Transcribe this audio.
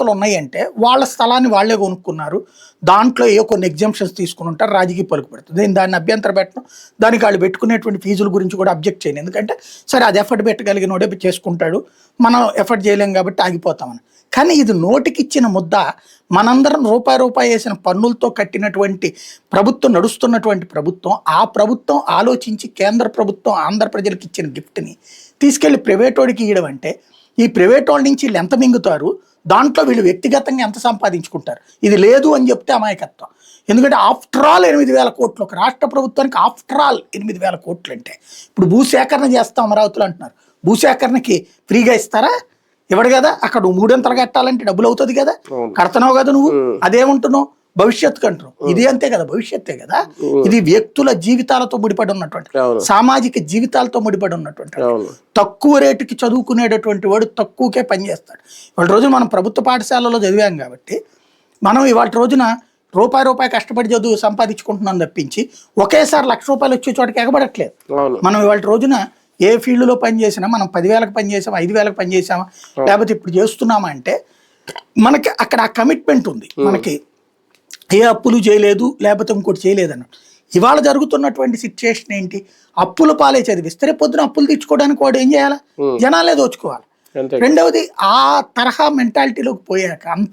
సంస్థలు ఉన్నాయంటే వాళ్ళ స్థలాన్ని వాళ్ళే కొనుక్కున్నారు. దాంట్లో ఏ కొన్ని ఎగ్జామ్షన్స్ తీసుకుని ఉంటారు రాజకీయ పలుకు పెడుతుంది నేను దాన్ని అభ్యంతరం పెట్టడం దానికి వాళ్ళు పెట్టుకునేటువంటి ఫీజుల గురించి కూడా అబ్జెక్ట్ చేయను. ఎందుకంటే సరే అది ఎఫర్ట్ పెట్టగలిగినోడే చేసుకుంటాడు. మనం ఎఫర్ట్ చేయలేం కాబట్టి ఆగిపోతామని. కానీ ఇది నోటికిచ్చిన ముద్ద మనందరం రూపాయి రూపాయి వేసిన పన్నులతో కట్టినటువంటి ప్రభుత్వం నడుస్తున్నటువంటి ప్రభుత్వం ఆ ప్రభుత్వం ఆలోచించి కేంద్ర ప్రభుత్వం ఆంధ్ర ప్రజలకు ఇచ్చిన గిఫ్ట్ని తీసుకెళ్ళి ప్రైవేట్ వాడికి ఇవ్వడం అంటే ఈ ప్రైవేట్ వాళ్ళ నుంచి వీళ్ళు ఎంత మింగుతారు? దాంట్లో వీళ్ళు వ్యక్తిగతంగా ఎంత సంపాదించుకుంటారు? ఇది లేదు అని చెప్తే అమాయకత్వం. ఎందుకంటే ఆఫ్టర్ ఆల్ ఎనిమిది వేల కోట్లు ఒక రాష్ట్ర ప్రభుత్వానికి ఆఫ్టర్ ఆల్ ఎనిమిది వేల కోట్లు అంటే. ఇప్పుడు భూసేకరణ చేస్తాం అమరావతిలో అంటున్నారు. భూసేకరణకి ఫ్రీగా ఇస్తారా? ఇవ్వడు కదా. అక్కడ మూడొంతలు కట్టాలంటే డబ్బులు అవుతుంది కదా. అవును. కడుతున్నావు కదా నువ్వు. అదేమంటున్నావు భవిష్యత్తు అంటున్నావు ఇది అంతే కదా భవిష్యత్తే కదా. ఇది వ్యక్తుల జీవితాలతో ముడిపడి ఉన్నటువంటి సామాజిక జీవితాలతో ముడిపడి ఉన్నటువంటి తక్కువ రేటుకి చదువుకునేటటువంటి వాడు తక్కువకే పనిచేస్తాడు ఇవాళ రోజున మనం ప్రభుత్వ పాఠశాలలో చదివాం కాబట్టి మనం ఇవాళ రోజున రూపాయి రూపాయి కష్టపడి చదువు సంపాదించుకుంటున్నాం తప్పించి ఒకేసారి లక్ష రూపాయలు వచ్చే చోటకి ఎగబడట్లేదు. మనం ఇవాళ రోజున ఏ ఫీల్డ్లో పని చేసినా మనం పదివేలకు పని చేసామా ఐదు వేలకు పని చేసామా లేకపోతే ఇప్పుడు చేస్తున్నామా అంటే మనకి అక్కడ ఆ కమిట్మెంట్ ఉంది. మనకి ఏ అప్పులు చేయలేదు లేకపోతే ఇంకోటి చేయలేదు అన్నట్టు ఇవాళ జరుగుతున్నటువంటి సిచ్యుయేషన్ ఏంటి? అప్పుల పాలే చదివిస్తే రేపు పొద్దున అప్పులు తెచ్చుకోవడానికి వాడు ఏం చేయాలి? జనాలే దోచుకోవాలి. రెండవది ఆ తరహా మెంటాలిటీలోకి పోయాక అంత